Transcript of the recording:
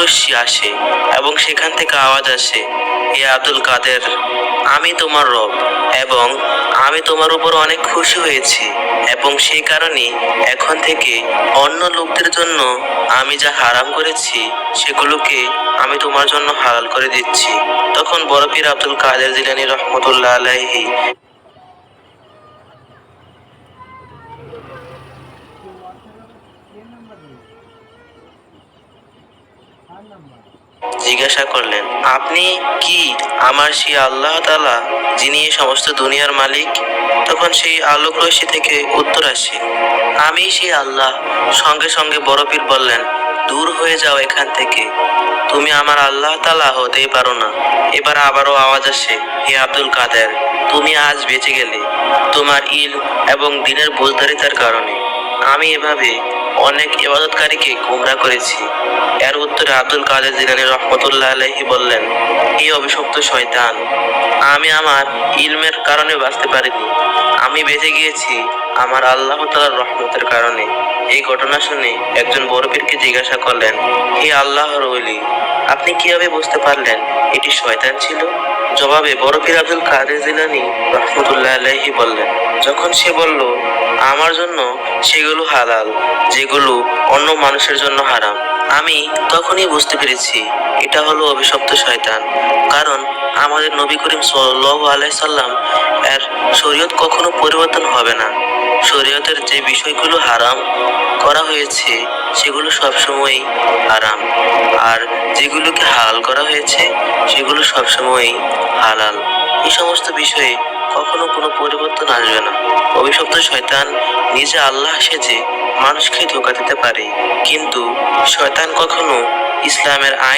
রশ্মি আসে এবং সেখান থেকে আওয়াজ আসে হে আব্দুল কাদের, আমি তোমার রব এবং আমি তোমার উপর অনেক খুশি হয়েছি এবং সেই কারণে এখন থেকে অন্য লোকদের জন্য আমি যা হারাম করেছি, সেগুলোকে আমি তোমার জন্য হালাল করে দিচ্ছি। তখন বড় পীর আব্দুল কাদের জিলানী রহমতুল্লাহ আলাইহি জিজ্ঞাসা করলেন, আপনি কি আমার সেই আল্লাহ তালা যিনি সমস্ত দুনিয়ার মালিক? তখন সেই আলোক রশ্মি থেকে উত্তর আসে, আমি সেই আল্লাহ। সঙ্গে সঙ্গে বড় পীর বললেন, দূর হয়ে যাও এখান থেকে। তুমি আমার আল্লাহ তালা হতেই পারো না। এবার আবারও আওয়াজ আসে, হে আব্দুল কাদের, তুমি আজ বেঁচে গেলে। তোমার ইল এবং দিনের বোঝদারিতার কারণে। আমি এভাবে অনেক ইবাদতকারীকে গুমরা করেছি। এর উত্তরে আব্দুল কাদের জিলানী রহমতুল্লাহ আলাইহি বললেন, হে অভিশপ্ত শয়তান, আমি আমার ইলমের কারণে বাঁচতে পারিনি। আমি বেঁচে গিয়েছি আমার আল্লাহ তালার রহমতের কারণে। এই ঘটনা শুনে একজন বড় পীরকে জিজ্ঞাসা করলেন, হে আল্লাহ ওলি, আপনি কীভাবে বুঝতে পারলেন এটি শয়তান ছিল? জবাবে বড় পীর আব্দুল কাদের জিলানী রহমতুল্লাহ আলাইহি বললেন, যখন সে বলল আমার জন্য সেগুলো হালাল, যেগুলো অন্য মানুষের জন্য হারাম। আমি তখনই বুঝতে পেরেছি, এটা হলো অভিশপ্ত শয়তান। কারণ আমাদের নবী করিম সাল্লাল্লাহু আলাইহি সাল্লাম এর শরীয়ত কখনো পরিবর্তন হবে না। শরীয়তের যে বিষয়গুলো হারাম করা হয়েছে, সেগুলো সবসময়ই হারাম। আর যেগুলোকে হালাল করা হয়েছে, সেগুলো সবসময়ই হালাল। এই সমস্ত বিষয়ে কখনো কোনো পরিবর্তন আসবে না। অভিশপ্ত শয়তান নিজে আল্লাহ সেজে মানুষকে ধোকা দিতে পারে। কিন্তু শয়তান কখনো ইসলামের আইন